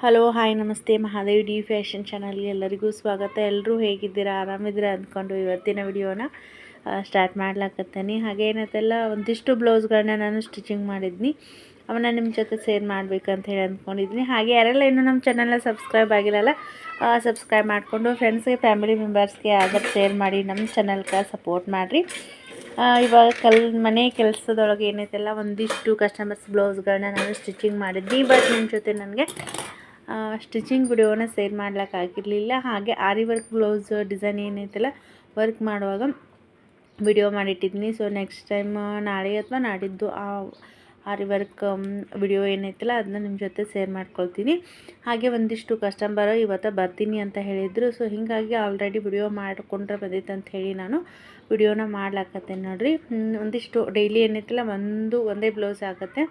Hello, hi, ನಮಸ್ತೆ. Mahadevi D fashion ಚಾನಲ್ಗೆ ಎಲ್ಲರಿಗೂ ಸ್ವಾಗತ. ಎಲ್ಲರೂ ಹೇಗಿದ್ದೀರಾ? ಆರಾಮಿದ್ದೀರಾ ಅಂದ್ಕೊಂಡು ಇವತ್ತಿನ ವಿಡಿಯೋನ ಸ್ಟಾರ್ಟ್ ಮಾಡ್ಲಾಕತ್ತೀನಿ. ಹಾಗೆ ಏನತ್ತೆಲ್ಲ ಒಂದಿಷ್ಟು ಬ್ಲೌಸ್ಗಳನ್ನ ನಾನು ಸ್ಟಿಚಿಂಗ್ ಮಾಡಿದ್ನಿ. ಅವನ್ನ ನಿಮ್ಮ ಜೊತೆ ಸೇರ್ ಮಾಡಬೇಕಂತ ಹೇಳಿ ಅಂದ್ಕೊಂಡಿದ್ದೀನಿ ಹಾಗೆ ಯಾರೆಲ್ಲ ಇನ್ನೂ ನಮ್ಮ ಚಾನಲ್ನ ಸಬ್ಸ್ಕ್ರೈಬ್ ಆಗಿರಲ್ಲ ಸಬ್ಸ್ಕ್ರೈಬ್ ಮಾಡಿಕೊಂಡು ಫ್ರೆಂಡ್ಸ್ಗೆ ಫ್ಯಾಮಿಲಿ ಮೆಂಬರ್ಸ್ಗೆ ಆದಷ್ಟು ಶೇರ್ ಮಾಡಿ, ನಮ್ಮ ಚಾನಲ್ಗೆ ಸಪೋರ್ಟ್ ಮಾಡಿರಿ. ಇವಾಗ ಕಲ್, ಮನೆ ಕೆಲಸದೊಳಗೆ ಏನೈತೆಲ್ಲ, ಒಂದಿಷ್ಟು ಕಸ್ಟಮರ್ಸ್ ಬ್ಲೌಸ್ಗಳನ್ನ ನಾನು ಸ್ಟಿಚಿಂಗ್ ಮಾಡಿದ್ನಿ. ಬಟ್ ನಿಮ್ಮ ಜೊತೆ ನನಗೆ ಸ್ಟಿಚಿಂಗ್ ವಿಡಿಯೋನ ಸೇರ್ ಮಾಡ್ಲಿಕ್ಕಾಗಿರಲಿಲ್ಲ ಹಾಗೆ ಆರಿ ವರ್ಕ್ ಬ್ಲೌಸ್ ಡಿಸೈನ್ ಏನೈತಲ್ಲ ವರ್ಕ್ ಮಾಡುವಾಗ ವಿಡಿಯೋ ಮಾಡಿಟ್ಟಿದ್ದೀನಿ ಸೊ ನೆಕ್ಸ್ಟ್ ಟೈಮ್ ನಾಳೆ ಅಥವಾ ನಾಡಿದ್ದು ಆ ಆರಿ ವರ್ಕ್ ವಿಡಿಯೋ ಏನೈತಲ್ಲ ಅದನ್ನ ನಿಮ್ಮ ಜೊತೆ ಸೇರ್ ಮಾಡ್ಕೊಳ್ತೀನಿ. ಹಾಗೆ ಒಂದಿಷ್ಟು ಕಸ್ಟಮರ್ ಇವತ್ತು ಬರ್ತೀನಿ ಅಂತ ಹೇಳಿದರು. ಸೊ ಹೀಗಾಗಿ ಆಲ್ರೆಡಿ ವಿಡಿಯೋ ಮಾಡಿಕೊಂಡ್ರೆ ಬಂದೈತೆ ಅಂತ ಹೇಳಿ ನಾನು ವಿಡಿಯೋನ ಮಾಡ್ಲಾಕತ್ತೆ ನೋಡಿರಿ. ಒಂದಿಷ್ಟು ಡೈಲಿ ಏನೈತಲ್ಲ, ಒಂದು, ಒಂದೇ ಬ್ಲೌಸ್ ಆಗುತ್ತೆ.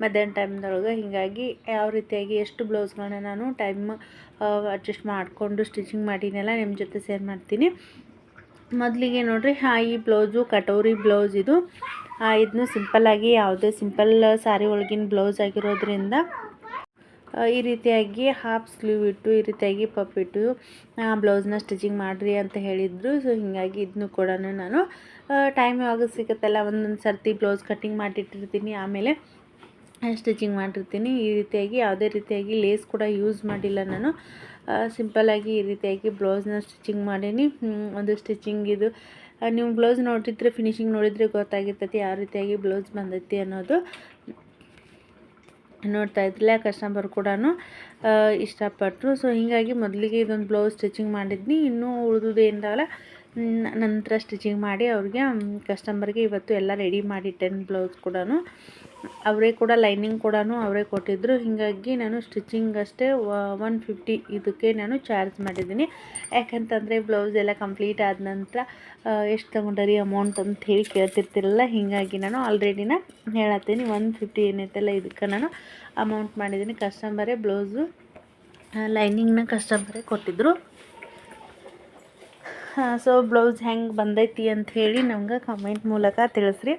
ಮಧ್ಯಾಹ್ನ ಟೈಮ್ದೊಳಗೆ ಹೀಗಾಗಿ ಯಾವ ರೀತಿಯಾಗಿ ಎಷ್ಟು ಬ್ಲೌಸ್ಗಳನ್ನ ನಾನು ಟೈಮ್ ಅಡ್ಜಸ್ಟ್ ಮಾಡಿಕೊಂಡು ಸ್ಟಿಚಿಂಗ್ ಮಾಡಿನೆಲ್ಲ ನಿಮ್ಮ ಜೊತೆ ಸೇರ್ ಮಾಡ್ತೀನಿ. ಮೊದಲಿಗೆ ನೋಡಿರಿ ಈ ಬ್ಲೌಸು, ಕಟೋರಿ ಬ್ಲೌಸ್ ಇದು. ಇದನ್ನು ಸಿಂಪಲ್ಲಾಗಿ ಯಾವುದೇ ಸಿಂಪಲ್ ಸಾರಿ ಒಳಗಿನ ಬ್ಲೌಸ್ ಆಗಿರೋದ್ರಿಂದ ಈ ರೀತಿಯಾಗಿ ಹಾಫ್ ಸ್ಲೀವ್ ಇಟ್ಟು, ಈ ರೀತಿಯಾಗಿ ಪಪ್ ಇಟ್ಟು ಬ್ಲೌಸ್ನ ಸ್ಟಿಚಿಂಗ್ ಮಾಡಿರಿ ಅಂತ ಹೇಳಿದರು. ಸೊ, ಹೀಗಾಗಿ ಇದನ್ನು ಕೂಡ ನಾನು ಟೈಮ್ ಯಾವಾಗ ಸಿಗುತ್ತಲ್ಲ ಒಂದೊಂದು ಸರ್ತಿ ಬ್ಲೌಸ್ ಕಟ್ಟಿಂಗ್ ಮಾಡಿಟ್ಟಿರ್ತೀನಿ ಆಮೇಲೆ ಸ್ಟಿಚಿಂಗ್ ಮಾಡಿರ್ತೀನಿ, ಈ ರೀತಿಯಾಗಿ ಯಾವುದೇ ರೀತಿಯಾಗಿ ಲೇಸ್ ಕೂಡ ಯೂಸ್ ಮಾಡಿಲ್ಲ ನಾನು. ಸಿಂಪಲ್ಲಾಗಿ ಈ ರೀತಿಯಾಗಿ ಬ್ಲೌಸ್ನ ಸ್ಟಿಚಿಂಗ್ ಮಾಡೀನಿ. ಒಂದು ಸ್ಟಿಚಿಂಗ್ ಇದು. ನೀವು ಬ್ಲೌಸ್ ನೋಡಿದ್ರೆ ಫಿನಿಶಿಂಗ್ ನೋಡಿದರೆ ಗೊತ್ತಾಗಿರ್ತೈತಿ ಯಾವ ರೀತಿಯಾಗಿ ಬ್ಲೌಸ್ ಬಂದೈತಿ ಅನ್ನೋದು. ನೋಡ್ತಾ ಇದ್ದಿಲ್ಲ ಕಸ್ಟಮರ್ ಕೂಡ ಇಷ್ಟಪಟ್ಟರು ಸೊ ಹೀಗಾಗಿ ಮೊದಲಿಗೆ ಇದೊಂದು ಬ್ಲೌಸ್ ಸ್ಟಿಚಿಂಗ್ ಮಾಡಿದ್ನಿ. ಇನ್ನೂ ಉಳಿದುದು ಎಂದಾಗ ನಂತರ ಸ್ಟಿಚಿಂಗ್ ಮಾಡಿ ಅವ್ರಿಗೆ ಕಸ್ಟಮರ್ಗೆ ಇವತ್ತು ಎಲ್ಲ ರೆಡಿ ಮಾಡಿಟ್ಟೆ ಬ್ಲೌಸ್ ಕೂಡ ಅವರೇ ಕೂಡ ಲೈನಿಂಗ್ ಕೂಡ ಅವರೇ ಕೊಟ್ಟಿದ್ದರು ಹೀಗಾಗಿ ನಾನು ಸ್ಟಿಚಿಂಗ್ ಅಷ್ಟೇ ಒನ್ ಫಿಫ್ಟಿ ಇದಕ್ಕೆ ನಾನು ಚಾರ್ಜ್ ಮಾಡಿದ್ದೀನಿ. ಯಾಕಂತಂದರೆ ಬ್ಲೌಸ್ ಎಲ್ಲ ಕಂಪ್ಲೀಟ್ ಆದ ನಂತರ ಎಷ್ಟು ತಗೊಂಡರಿ ಅಮೌಂಟ್ ಅಂತ ಹೇಳಿ ಕೇಳ್ತಿರ್ತಿರಲ್ಲ, ಹೀಗಾಗಿ ನಾನು ಆಲ್ರೆಡಿನ ಹೇಳತ್ತೀನಿ. ಒನ್ ಫಿಫ್ಟಿ ಏನೈತಲ್ಲ ಇದಕ್ಕೆ ನಾನು ಅಮೌಂಟ್ ಮಾಡಿದ್ದೀನಿ. ಕಸ್ಟಮರೇ ಬ್ಲೌಸು ಲೈನಿಂಗ್ನ ಕಸ್ಟಮರೇ ಕೊಟ್ಟಿದ್ದರು ಸೊ ಬ್ಲೌಸ್ ಹೆಂಗೆ ಬಂದೈತಿ ಅಂತ ಹೇಳಿ ನಮ್ಗೆ ಕಮೆಂಟ್ ಮೂಲಕ ತಿಳಿಸ್ರಿ.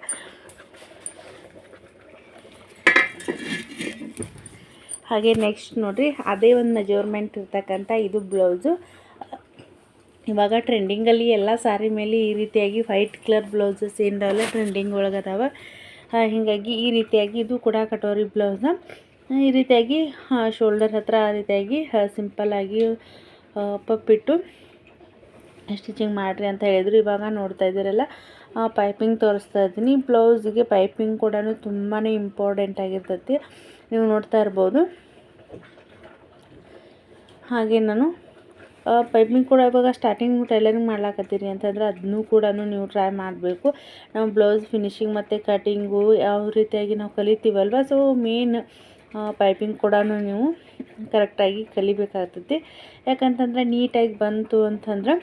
ಹಾಗೆ ನೆಕ್ಸ್ಟ್ ನೋಡಿರಿ, ಅದೇ ಒಂದು ಮೆಜರ್ಮೆಂಟ್ ಇರ್ತಕ್ಕಂಥ ಇದು ಬ್ಲೌಸು ಇವಾಗ ಟ್ರೆಂಡಿಂಗಲ್ಲಿ ಎಲ್ಲ ಸಾರಿ ಮೇಲೆ ಈ ರೀತಿಯಾಗಿ ವೈಟ್ ಕಲರ್ ಬ್ಲೌಸಸ್ ಏನದಾವಲ್ಲ ಟ್ರೆಂಡಿಂಗ್ ಒಳಗೆ ಅದಾವ. ಹೀಗಾಗಿ ಈ ರೀತಿಯಾಗಿ ಇದು ಕೂಡ ಕಟೋರಿ ಬ್ಲೌಸ ಈ ರೀತಿಯಾಗಿ ಶೋಲ್ಡರ್ ಹತ್ರ ಆ ರೀತಿಯಾಗಿ ಸಿಂಪಲ್ಲಾಗಿ ಪಪ್ಪಿಟ್ಟು ಸ್ಟಿಚಿಂಗ್ ಮಾಡಿರಿ ಅಂತ ಹೇಳಿದರು. ಇವಾಗ ನೋಡ್ತಾ ಇದ್ದೀರಲ್ಲ ಪೈಪಿಂಗ್ ತೋರಿಸ್ತಾ ಇದ್ದೀನಿ. ಬ್ಲೌಸ್ಗೆ ಪೈಪಿಂಗ್ ಕೂಡ ತುಂಬಾ ಇಂಪಾರ್ಟೆಂಟ್ ಆಗಿರ್ತೈತಿ. ನೀವು ನೋಡ್ತಾ ಇರ್ಬೋದು. ಹಾಗೆ ನಾನು ಪೈಪಿಂಗ್ ಕೂಡ ಇವಾಗ ಸ್ಟಾರ್ಟಿಂಗ್ ಟೈಲರಿಂಗ್ ಮಾಡ್ಲಾಕತ್ತೀರಿ ಅಂತಂದ್ರೆ ಅದನ್ನೂ ಕೂಡ ನೀವು ಟ್ರೈ ಮಾಡಬೇಕು. ನಾವು ಬ್ಲೌಸ್ ಫಿನಿಶಿಂಗ್ ಮತ್ತು ಕಟಿಂಗು ಯಾವ ರೀತಿಯಾಗಿ ನಾವು ಕಲಿತೀವಲ್ವ? ಸೊ ಮೇನ್ ಪೈಪಿಂಗ್ ಕೂಡ ನೀವು ಕರೆಕ್ಟಾಗಿ ಕಲಿಬೇಕಾಗ್ತೈತಿ. ಯಾಕಂತಂದ್ರೆ ನೀಟಾಗಿ ಬಂತು ಅಂತಂದ್ರೆ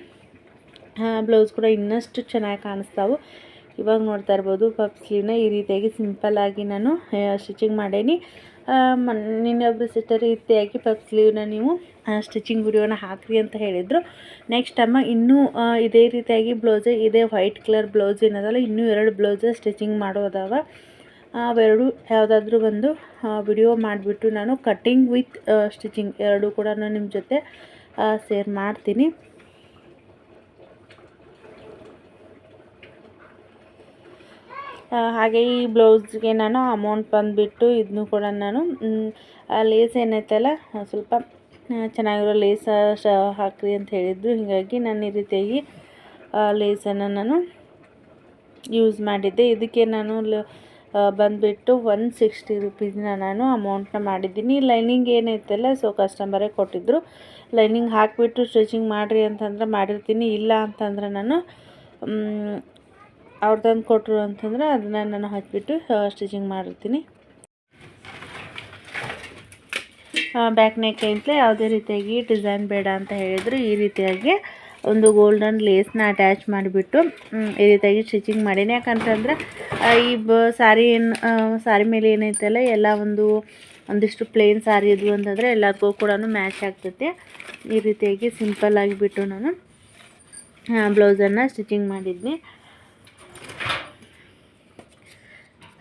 ಬ್ಲೌಸ್ ಕೂಡ ಇನ್ನಷ್ಟು ಚೆನ್ನಾಗಿ ಕಾಣಿಸ್ತಾವೆ. ಇವಾಗ ನೋಡ್ತಾ ಇರ್ಬೋದು ಪಪ್ ಸ್ಲೀವ್ನ ಈ ರೀತಿಯಾಗಿ ಸಿಂಪಲ್ಲಾಗಿ ನಾನು ಸ್ಟಿಚಿಂಗ್ ಮಾಡೇನಿ. ನಿನ್ನೊಬ್ಬರು ಸಿಸ್ಟರ್ ರೀತಿಯಾಗಿ ಪಪ್ ಸ್ಲೀವ್ನ ನೀವು ಸ್ಟಿಚಿಂಗ್ ವಿಡಿಯೋನ ಹಾಕ್ರಿ ಅಂತ ಹೇಳಿದರು. ನೆಕ್ಸ್ಟ್ ಅಮ್ಮ ಇನ್ನೂ ಇದೇ ರೀತಿಯಾಗಿ ಬ್ಲೌಸ್ ಇದೇ ವೈಟ್ ಕಲರ್ ಬ್ಲೌಸ್ ಏನದಲ್ಲ, ಇನ್ನೂ ಎರಡು ಬ್ಲೌಸ್ ಸ್ಟಿಚಿಂಗ್ ಮಾಡೋದವ. ಅವೆರಡು ಯಾವುದಾದ್ರೂ ಒಂದು ವಿಡಿಯೋ ಮಾಡಿಬಿಟ್ಟು ನಾನು ಕಟ್ಟಿಂಗ್ ವಿತ್ ಸ್ಟಿಚಿಂಗ್ ಎರಡು ಕೂಡ ನಿಮ್ಮ ಜೊತೆ ಸೇರ್ ಮಾಡ್ತೀನಿ. ಹಾಗೆ ಈ ಬ್ಲೌಸ್ಗೆ ನಾನು ಅಮೌಂಟ್ ಬಂದುಬಿಟ್ಟು ಇದನ್ನು ಕೂಡ ನಾನು ಲೇಸ್ ಏನೈತಲ್ಲ ಸ್ವಲ್ಪ ಚೆನ್ನಾಗಿರೋ ಲೇಸ್ ಹಾಕ್ರಿ ಅಂತ ಹೇಳಿದ್ರು. ಹೀಗಾಗಿ ನಾನು ಈ ರೀತಿಯಾಗಿ ಲೇಸನ್ನು ನಾನು ಯೂಸ್ ಮಾಡಿದ್ದೆ. ಇದಕ್ಕೆ ನಾನು ಬಂದುಬಿಟ್ಟು ಒನ್ ಸಿಕ್ಸ್ಟಿ ರುಪೀಸ್ನ ನಾನು ಅಮೌಂಟ್ನ ಮಾಡಿದ್ದೀನಿ. ಲೈನಿಂಗ್ ಏನೈತಲ್ಲ ಸೊ ಕಸ್ಟಮರೇ ಕೊಟ್ಟಿದ್ದರು ಲೈನಿಂಗ್ ಹಾಕಿಬಿಟ್ಟು ಸ್ಟಿಚಿಂಗ್ ಮಾಡಿರಿ ಅಂತಂದ್ರೆ ಮಾಡಿರ್ತೀನಿ. ಇಲ್ಲ ಅಂತಂದ್ರೆ ನಾನು ಅವ್ರು ತಂದು ಕೊಟ್ಟರು ಅಂತಂದ್ರೆ ಅದನ್ನು ನಾನು ಹಾಕಿಬಿಟ್ಟು ಸ್ಟಿಚಿಂಗ್ ಮಾಡಿರ್ತೀನಿ. ಬ್ಯಾಕ್ ನೆಕ್ ಅಂತಲೇ ಯಾವುದೇ ರೀತಿಯಾಗಿ ಡಿಸೈನ್ ಬೇಡ ಅಂತ ಹೇಳಿದರು. ಈ ರೀತಿಯಾಗಿ ಒಂದು ಗೋಲ್ಡನ್ ಲೇಸ್ನ ಅಟ್ಯಾಚ್ ಮಾಡಿಬಿಟ್ಟು ಈ ರೀತಿಯಾಗಿ ಸ್ಟಿಚಿಂಗ್ ಮಾಡೀನಿ. ಯಾಕಂತಂದ್ರೆ ಈ ಬ ಸಾರಿ ಏನು ಸಾರಿ ಮೇಲೆ ಏನೈತಲ್ಲ, ಎಲ್ಲ ಒಂದು, ಒಂದಿಷ್ಟು ಪ್ಲೇನ್ ಸಾರಿ ಇದ್ವು ಅಂತಂದರೆ ಎಲ್ಲದಕ್ಕೂ ಕೂಡ ಮ್ಯಾಚ್ ಆಗ್ತೈತೆ. ಈ ರೀತಿಯಾಗಿ ಸಿಂಪಲ್ ಆಗಿಬಿಟ್ಟು ನಾನು ಬ್ಲೌಸನ್ನು ಸ್ಟಿಚಿಂಗ್ ಮಾಡಿದ್ನಿ.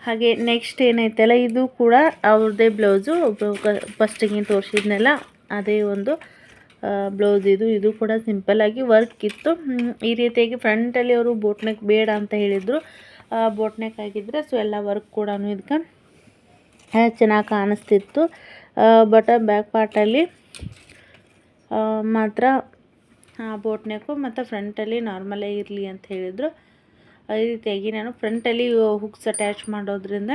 ಹಾಗೆ ನೆಕ್ಸ್ಟ್ ಏನೈತಲ್ಲ, ಇದು ಕೂಡ ಅವ್ರದ್ದೇ ಬ್ಲೌಸು ಫಸ್ಟಿಗೆ ತೋರಿಸಿದ್ನಲ್ಲ, ಅದೇ ಒಂದು ಬ್ಲೌಸ್ ಇದು. ಇದು ಕೂಡ ಸಿಂಪಲ್ಲಾಗಿ ವರ್ಕ್ ಇತ್ತು. ಈ ರೀತಿಯಾಗಿ ಫ್ರಂಟಲ್ಲಿ ಅವರು ಬೋಟ್ನೆಕ್ ಬೇಡ ಅಂತ ಹೇಳಿದರು. ಬೋಟ್ನೆಕ್ ಆಗಿದ್ದರೆ ಸೊ ಎಲ್ಲ ವರ್ಕ್ ಕೂಡ ಇದಕ್ಕೆ ಚೆನ್ನಾಗಿ ಕಾಣಿಸ್ತಿತ್ತು. ಬಟ್ ಬ್ಯಾಕ್ ಪಾರ್ಟಲ್ಲಿ ಮಾತ್ರ ಬೋಟ್ನೆಕ್ಕು ಮತ್ತು ಫ್ರಂಟಲ್ಲಿ ನಾರ್ಮಲೇ ಇರಲಿ ಅಂತ ಹೇಳಿದರು. ಈ ರೀತಿಯಾಗಿ ನಾನು ಫ್ರಂಟಲ್ಲಿ ಹುಕ್ಸ್ ಅಟ್ಯಾಚ್ ಮಾಡೋದ್ರಿಂದ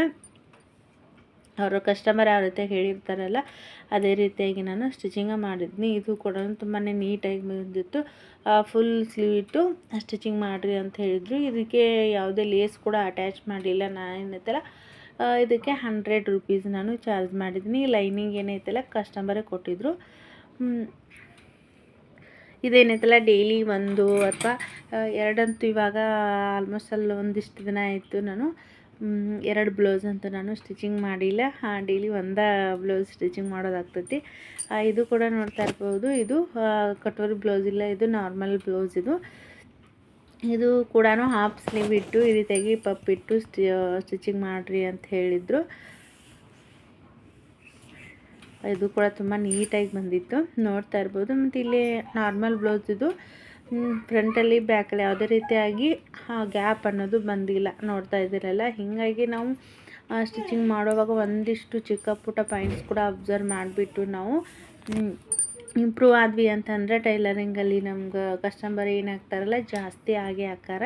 ಅವರು ಕಸ್ಟಮರ್ ಯಾವ ರೀತಿ ಹೇಳಿರ್ತಾರಲ್ಲ, ಅದೇ ರೀತಿಯಾಗಿ ನಾನು ಸ್ಟಿಚಿಂಗ ಮಾಡಿದ್ನಿ. ಇದು ಕೂಡ ತುಂಬಾ ನೀಟಾಗಿ ಬಂದಿತ್ತು. ಫುಲ್ ಸ್ಲೀವ್ ಇಟ್ಟು ಸ್ಟಿಚಿಂಗ್ ಮಾಡಿರಿ ಅಂತ ಹೇಳಿದರು. ಇದಕ್ಕೆ ಯಾವುದೇ ಲೇಸ್ ಕೂಡ ಅಟ್ಯಾಚ್ ಮಾಡಲಿಲ್ಲ. ನಾನು ಏನೈತಲ್ಲ ಇದಕ್ಕೆ ಹಂಡ್ರೆಡ್ ರುಪೀಸ್ ನಾನು ಚಾರ್ಜ್ ಮಾಡಿದ್ದೀನಿ ಲೈನಿಂಗ್ ಏನೈತಲ್ಲ ಕಸ್ಟಮರೇ ಕೊಟ್ಟಿದ್ರು. ಹ್ಮ್. ಇದೇನೈತಲ್ಲ ಡೈಲಿ ಒಂದು ಅಥವಾ ಎರಡಂತೂ ಇವಾಗ ಆಲ್ಮೋಸ್ಟ್ ಅಲ್ಲಿ ಒಂದಿಷ್ಟು ದಿನ ಆಯಿತು ನಾನು. ಎರಡು ಬ್ಲೌಸ್ ಅಂತೂ ನಾನು ಸ್ಟಿಚಿಂಗ್ ಮಾಡಿಲ್ಲ. ಡೈಲಿ ಒಂದೇ ಬ್ಲೌಸ್ ಸ್ಟಿಚಿಂಗ್ ಮಾಡೋದಾಗ್ತೈತಿ. ಇದು ಕೂಡ ನೋಡ್ತಾ ಇರ್ಬೋದು. ಇದು ಕಟೋರಿ ಬ್ಲೌಸ್ ಇಲ್ಲ, ಇದು ನಾರ್ಮಲ್ ಬ್ಲೌಸ್ ಇದು. ಇದು ಕೂಡ ಹಾಫ್ ಸ್ಲೀವ್ ಇಟ್ಟು, ಈ ರೀತಿಯಾಗಿ ಪಪ್ ಇಟ್ಟು ಸ್ಟಿಚಿಂಗ್ ಮಾಡಿರಿ ಅಂತ ಹೇಳಿದರು. ಇದು ಕೂಡ ತುಂಬ ನೀಟಾಗಿ ಬಂದಿತ್ತು. ನೋಡ್ತಾ ಇರ್ಬೋದು. ಮತ್ತು ಇಲ್ಲಿ ನಾರ್ಮಲ್ ಬ್ಲೌಸ್ ಇದು. ಫ್ರಂಟಲ್ಲಿ ಬ್ಯಾಕಲ್ಲಿ ಯಾವುದೇ ರೀತಿಯಾಗಿ ಗ್ಯಾಪ್ ಅನ್ನೋದು ಬಂದಿಲ್ಲ. ನೋಡ್ತಾ ಇದ್ದೀರಲ್ಲ. ಹೀಗಾಗಿ ನಾವು ಸ್ಟಿಚಿಂಗ್ ಮಾಡುವಾಗ ಒಂದಿಷ್ಟು ಚಿಕ್ಕ ಪುಟ್ಟ ಪಾಯಿಂಟ್ಸ್ ಕೂಡ ಅಬ್ಸರ್ವ್ ಮಾಡಿಬಿಟ್ಟು ನಾವು ಇಂಪ್ರೂವ್ ಆದ್ವಿ ಅಂತಂದರೆ ಟೈಲರಿಂಗಲ್ಲಿ ನಮ್ಗೆ ಕಸ್ಟಮರ್ ಏನಾಗ್ತಾರಲ್ಲ, ಜಾಸ್ತಿ ಆಗೇ ಹಾಕಾರ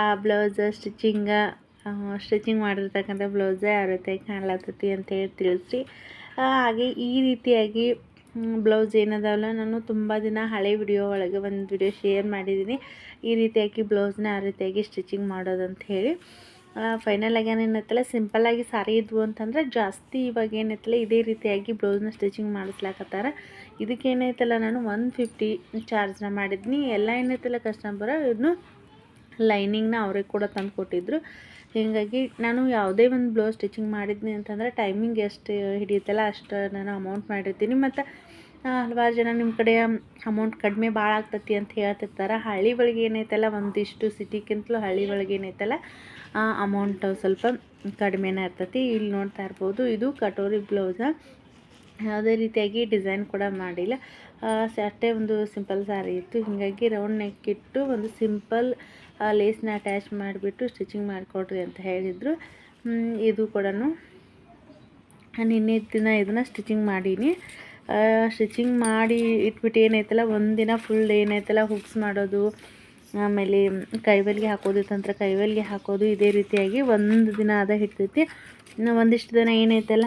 ಆ ಬ್ಲೌಸ್ ಸ್ಟಿಚಿಂಗ ಸ್ಟಿಚಿಂಗ್ ಮಾಡಿರ್ತಕ್ಕಂಥ ಬ್ಲೌಸೇ ಯಾವ ರೀತಿಯಾಗಿ ಕಾಣ್ಲತ್ತತಿ ಅಂತೇಳಿ ತಿಳಿಸಿ ಆ, ಹಾಗೆ ಈ ರೀತಿಯಾಗಿ ಬ್ಲೌಸ್ ಏನದಾವಲ್ಲ ನಾನು ತುಂಬ ದಿನ ಹಳೆ ವಿಡಿಯೋ ಒಳಗೆ ಒಂದು ವಿಡಿಯೋ ಶೇರ್ ಮಾಡಿದ್ದೀನಿ. ಈ ರೀತಿಯಾಗಿ ಬ್ಲೌಸ್ನ ಆ ರೀತಿಯಾಗಿ ಸ್ಟಿಚಿಂಗ್ ಮಾಡೋದಂತ ಹೇಳಿ. ಫೈನಲ್ ಆಗಿ ಏನೈತಲ್ಲ ಸಿಂಪಲ್ಲಾಗಿ ಸಾರಿ ಇದ್ವು ಅಂತಂದ್ರೆ ಜಾಸ್ತಿ ಇವಾಗ ಏನೈತಲ್ಲ ಇದೇ ರೀತಿಯಾಗಿ ಬ್ಲೌಸ್ನ ಸ್ಟಿಚಿಂಗ್ ಮಾಡಿಸ್ಲಾಕತ್ತಾರ. ಇದಕ್ಕೆ ಏನೈತಲ್ಲ ನಾನು ಒನ್ ಫಿಫ್ಟಿ ಚಾರ್ಜ್ನ ಮಾಡಿದ್ನಿ. ಎಲ್ಲ ಏನೈತಲ್ಲ ಕಸ್ಟಮರ್ ಇದನ್ನು ಲೈನಿಂಗ್ನ ಅವ್ರಿಗೆ ಕೂಡ ತಂದು ಕೊಟ್ಟಿದ್ರು ಹೀಗಾಗಿ ನಾನು ಯಾವುದೇ ಒಂದು ಬ್ಲೌಸ್ ಸ್ಟಿಚಿಂಗ್ ಮಾಡಿದ್ನಿ ಅಂತಂದರೆ ಟೈಮಿಂಗ್ ಎಷ್ಟು ಹಿಡಿಯುತ್ತಲ್ಲ ಅಷ್ಟು ನಾನು ಅಮೌಂಟ್ ಮಾಡಿರ್ತೀನಿ. ಮತ್ತು ಹಲವಾರು ಜನ ನಿಮ್ಮ ಕಡೆ ಅಮೌಂಟ್ ಕಡಿಮೆ ಭಾಳ ಆಗ್ತತಿ ಅಂತ ಹೇಳ್ತಿರ್ತಾರೆ. ಹಳ್ಳಿ ಒಳಗೆ ಏನೈತಲ್ಲ, ಒಂದಿಷ್ಟು ಸಿಟಿಗಿಂತಲೂ ಹಳ್ಳಿ ಒಳಗೆ ಏನೈತಲ್ಲ ಅಮೌಂಟ್ ಸ್ವಲ್ಪ ಕಡಿಮೆನೇ ಇರ್ತೈತಿ. ಇಲ್ಲಿ ನೋಡ್ತಾ ಇರ್ಬೋದು, ಇದು ಕಟೋರಿ ಬ್ಲೌಸ. ಯಾವುದೇ ರೀತಿಯಾಗಿ ಡಿಸೈನ್ ಕೂಡ ಮಾಡಿಲ್ಲ. ಅಷ್ಟೇ ಒಂದು ಸಿಂಪಲ್ ಸಾರಿ ಇತ್ತು. ಹೀಗಾಗಿ ರೌಂಡ್ ನೆಕ್ ಇಟ್ಟು ಒಂದು ಸಿಂಪಲ್ ಲೇಸ್ನ ಅಟ್ಯಾಚ್ ಮಾಡಿಬಿಟ್ಟು ಸ್ಟಿಚಿಂಗ್ ಮಾಡಿಕೊಡ್ರಿ ಅಂತ ಹೇಳಿದರು. ಇದು ಕೂಡ ನಿನ್ನೆ ದಿನ ಇದನ್ನು ಸ್ಟಿಚಿಂಗ್ ಮಾಡೀನಿ. ಸ್ಟಿಚಿಂಗ್ ಮಾಡಿ ಇಟ್ಬಿಟ್ಟು ಏನೈತಲ್ಲ ಒಂದಿನ ಫುಲ್ ಏನೈತಲ್ಲ ಹುಕ್ಸ್ ಮಾಡೋದು, ಆಮೇಲೆ ಕೈವಲ್ಗೆ ಹಾಕೋದು, ತಂತ್ರ ಕೈವಲ್ಗೆ ಹಾಕೋದು ಇದೇ ರೀತಿಯಾಗಿ ಒಂದು ದಿನ ಅದ ಹಿಡ್ತೈತಿ. ಒಂದಿಷ್ಟು ದಿನ ಏನೈತಲ್ಲ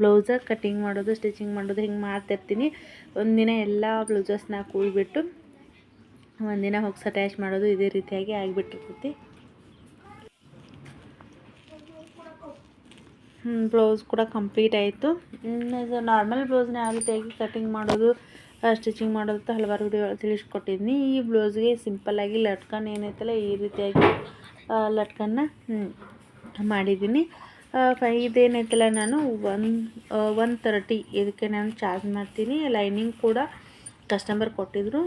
ಬ್ಲೌಸ ಕಟ್ಟಿಂಗ್ ಮಾಡೋದು ಸ್ಟಿಚಿಂಗ್ ಮಾಡೋದು ಹಿಂಗೆ ಮಾಡ್ತಿರ್ತೀನಿ. ಒಂದಿನ ಎಲ್ಲ ಬ್ಲೌಸಸ್ನ ಕೂಡ್ಬಿಟ್ಟು ಒಂದಿನ ಹೋಗಿ ಅಟ್ಯಾಚ್ ಮಾಡೋದು ಇದೇ ರೀತಿಯಾಗಿ ಆಗಿಬಿಟ್ಟಿರ್ತೈತಿ. ಬ್ಲೌಸ್ ಕೂಡ ಕಂಪ್ಲೀಟ್ ಆಯಿತು. ಇದು ನಾರ್ಮಲ್ ಬ್ಲೌಸ್ನ ಯಾವ ರೀತಿಯಾಗಿ ಕಟಿಂಗ್ ಮಾಡೋದು ಸ್ಟಿಚಿಂಗ್ ಮಾಡೋದು ಹಲವಾರು ವಿಡಿಯೋ ತಿಳಿಸ್ಕೊಟ್ಟಿದ್ದೀನಿ ಈ ಬ್ಲೌಸ್ಗೆ ಸಿಂಪಲ್ಲಾಗಿ ಲಟ್ಕನ್ ಏನೈತಲ್ಲ, ಈ ರೀತಿಯಾಗಿ ಲಟ್ಕನ್ನ ಮಾಡಿದ್ದೀನಿ. ಫೈ ಇದೇನೈತಲ್ಲ ನಾನು ಒನ್ ಒನ್ ತರ್ಟಿ ಇದಕ್ಕೆ ನಾನು ಚಾರ್ಜ್ ಮಾಡ್ತೀನಿ. ಲೈನಿಂಗ್ ಕೂಡ ಕಸ್ಟಮರ್ ಕೊಟ್ಟಿದ್ರು.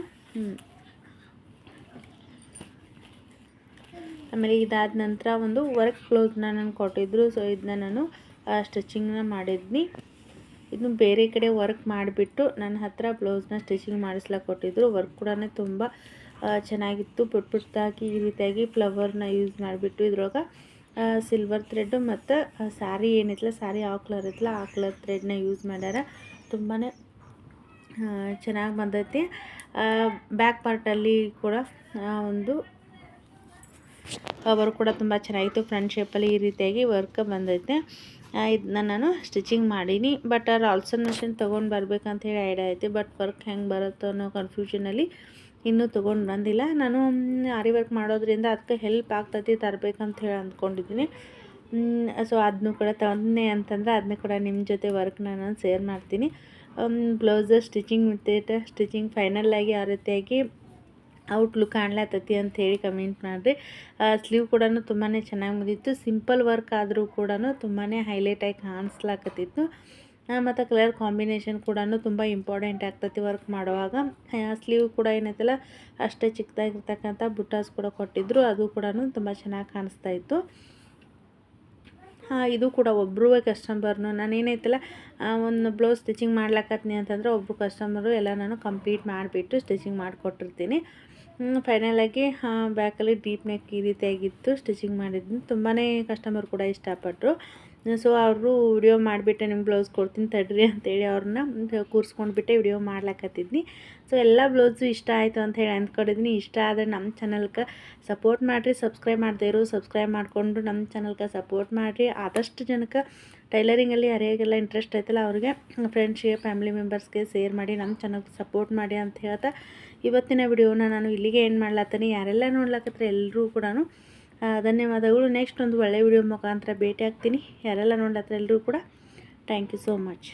ಆಮೇಲೆ ಇದಾದ ನಂತರ ಒಂದು ವರ್ಕ್ ಕ್ಲೋಸ್ನ ನಾನು ಕೊಟ್ಟಿದ್ರು. ಸೊ ಇದನ್ನ ನಾನು ಸ್ಟಿಚಿಂಗ್ನ ಮಾಡಿದ್ನಿ. ಇದನ್ನು ಬೇರೆ ಕಡೆ ವರ್ಕ್ ಮಾಡಿಬಿಟ್ಟು ನನ್ನ ಹತ್ರ ಬ್ಲೌಸ್ನ ಸ್ಟಿಚಿಂಗ್ ಮಾಡಿಸ್ಲಿಕ್ಕೆ ಕೊಟ್ಟಿದ್ರು. ವರ್ಕ್ ಕೂಡ ತುಂಬ ಚೆನ್ನಾಗಿತ್ತು. ಪುಟ್ ಪುಟ್ಟಾಗಿ ಈ ರೀತಿಯಾಗಿ ಫ್ಲವರ್ನ ಯೂಸ್ ಮಾಡಿಬಿಟ್ಟು ಇದ್ರೊಳಗೆ ಸಿಲ್ವರ್ ಥ್ರೆಡ್ಡು ಮತ್ತು ಸ್ಯಾರಿ ಏನಿತ್ತಲ್ಲ ಸ್ಯಾರಿ ಯಾವ ಕಲರ್ ಇತ್ತಲ್ಲ, ಆ ಕಲರ್ ಥ್ರೆಡ್ನ ಯೂಸ್ ಮಾಡ್ಯಾರ. ತುಂಬಾ ಚೆನ್ನಾಗಿ ಬಂದೈತಿ. ಬ್ಯಾಕ್ ಪಾರ್ಟಲ್ಲಿ ಕೂಡ ಒಂದು ವರ್ಕ್ ಕೂಡ ತುಂಬ ಚೆನ್ನಾಗಿತ್ತು. ಫ್ರಂಟ್ ಶೇಪಲ್ಲಿ ಈ ರೀತಿಯಾಗಿ ವರ್ಕ್ ಬಂದೈತೆ. ಇದನ್ನ ನಾನು ಸ್ಟಿಚಿಂಗ್ ಮಾಡೀನಿ. ಬಟ್ ಅದು ಆಲ್ಸೋ ಮಿಷಿನ್ ತೊಗೊಂಡು ಬರ್ಬೇಕಂತ ಹೇಳಿ ಐಡಿಯಾ ಐತೆ. ಬಟ್ ವರ್ಕ್ ಹೆಂಗೆ ಬರುತ್ತೋ ಅನ್ನೋ ಕನ್ಫ್ಯೂಷನಲ್ಲಿ ಇನ್ನೂ ತೊಗೊಂಡು ಬಂದಿಲ್ಲ. ನಾನು ಆರಿ ವರ್ಕ್ ಮಾಡೋದ್ರಿಂದ ಅದಕ್ಕೆ ಹೆಲ್ಪ್ ಆಗ್ತೈತಿ ತರಬೇಕಂತ ಹೇಳಿ ಅಂದ್ಕೊಂಡಿದ್ದೀನಿ ಸೊ ಅದನ್ನು ಕೂಡ ತಂದೆ ಅಂತಂದರೆ ಅದನ್ನ ಕೂಡ ನಿಮ್ಮ ಜೊತೆ ವರ್ಕ್ ನಾನು ಶೇರ್ ಮಾಡ್ತೀನಿ. ಬ್ಲೌಸ್ ಸ್ಟಿಚಿಂಗ್ ಮತ್ತು ಸ್ಟಿಚಿಂಗ್ ಫೈನಲ್ ಆಗಿ ಆ ರೀತಿಯಾಗಿ ಔಟ್ಲುಕ್ ಕಾಣ್ಲತ್ತತಿ ಅಂತ ಹೇಳಿ ಕಮೆಂಟ್ ಮಾಡಿರಿ ಸ್ಲೀವ್ ಕೂಡ ತುಂಬಾ ಚೆನ್ನಾಗಿ ಬಂದಿತ್ತು ಸಿಂಪಲ್ ವರ್ಕ್ ಆದರೂ ಕೂಡ ತುಂಬಾ ಹೈಲೈಟಾಗಿ ಕಾಣಿಸ್ಲಾಕತ್ತಿತ್ತು. ಮತ್ತು ಕಲರ್ ಕಾಂಬಿನೇಷನ್ ಕೂಡ ತುಂಬ ಇಂಪಾರ್ಟೆಂಟ್ ಆಗ್ತತಿ ವರ್ಕ್ ಮಾಡುವಾಗ. ಸ್ಲೀವ್ ಕೂಡ ಏನೈತಲ್ಲ, ಅಷ್ಟೇ ಚಿಕ್ಕದಾಗಿರ್ತಕ್ಕಂಥ ಬುಟಾಸ್ ಕೂಡ ಕೊಟ್ಟಿದ್ದರು ಅದು ಕೂಡ ತುಂಬ ಚೆನ್ನಾಗಿ ಕಾಣಿಸ್ತಾ ಇತ್ತು ಇದು ಕೂಡ ಒಬ್ಬರು ಕಸ್ಟಮರ್ನು ನಾನು ಏನೈತಲ್ಲ ಒಂದು ಬ್ಲೌಸ್ ಸ್ಟಿಚಿಂಗ್ ಮಾಡ್ಲಾಕತ್ತೀನಿ ಅಂತಂದ್ರೆ ಒಬ್ಬರು ಕಸ್ಟಮರು ಎಲ್ಲ ನಾನು ಕಂಪ್ಲೀಟ್ ಮಾಡಿಬಿಟ್ಟು ಸ್ಟಿಚಿಂಗ್ ಮಾಡಿಕೊಟ್ಟಿರ್ತೀನಿ. ಫೈನಲಾಗಿ ಬ್ಯಾಕಲ್ಲಿ ಡೀಪ್ ನೆಕ್ ಈ ರೀತಿಯಾಗಿತ್ತು ಸ್ಟಿಚಿಂಗ್ ಮಾಡಿದ್ದು ತುಂಬಾ ಕಸ್ಟಮರ್ ಕೂಡ ಇಷ್ಟಪಟ್ಟರು ಸೊ ಅವರು ವಿಡಿಯೋ ಮಾಡಿಬಿಟ್ಟೆ ನಿಮ್ಮ ಬ್ಲೌಸ್ ಕೊಡ್ತೀನಿ ತಡ್ರಿ ಅಂತೇಳಿ ಅವ್ರನ್ನ ಕೂರಿಸ್ಕೊಂಡ್ಬಿಟ್ಟೆ ವಿಡಿಯೋ ಮಾಡ್ಲಕತ್ತಿದ್ನಿ. ಸೊ ಎಲ್ಲ ಬ್ಲೌಸು ಇಷ್ಟ ಆಯಿತು ಅಂತ ಹೇಳಿ ಅಂದ್ಕೊಂಡಿದ್ದೀನಿ ಇಷ್ಟ ಆದರೆ ನಮ್ಮ ಚಾನಲ್ಗೆ ಸಪೋರ್ಟ್ ಮಾಡಿರಿ ಸಬ್ಸ್ಕ್ರೈಬ್ ಮಾಡದೇ ಇರೋ ಸಬ್ಸ್ಕ್ರೈಬ್ ಮಾಡಿಕೊಂಡು ನಮ್ಮ ಚಾನಲ್ಗೆ ಸಪೋರ್ಟ್ ಮಾಡಿರಿ. ಆದಷ್ಟು ಜನಕ್ಕೆ ಟೈಲರಿಂಗಲ್ಲಿ ಯಾರಿಗೆಲ್ಲ ಇಂಟ್ರೆಸ್ಟ್ ಐತಲ್ಲ ಅವ್ರಿಗೆ ಫ್ರೆಂಡ್ಸ್ಗೆ ಫ್ಯಾಮಿಲಿ ಮೆಂಬರ್ಸ್ಗೆ ಶೇರ್ ಮಾಡಿ ನಮ್ಮ ಚಾನಲ್ಗೆ ಸಪೋರ್ಟ್ ಮಾಡಿ ಅಂತ ಹೇಳ್ತಾ, ಇವತ್ತಿನ ವಿಡಿಯೋನ ನಾನು ಇಲ್ಲಿಗೆ ಏನು ಮಾಡ್ಲತ್ತೀನಿ ಯಾರೆಲ್ಲ ನೋಡ್ಲಕತ್ರ ಎಲ್ಲರೂ ಕೂಡ ಧನ್ಯವಾದಗಳು. ನೆಕ್ಸ್ಟ್ ಒಂದು ಒಳ್ಳೆಯ ವಿಡಿಯೋ ಮುಖಾಂತರ ಭೇಟಿ ಆಗ್ತೀನಿ ಯಾರೆಲ್ಲ ನೋಡ್ಲತ್ರ ಎಲ್ಲರೂ ಕೂಡ ಥ್ಯಾಂಕ್ ಯು ಸೋ ಮಚ್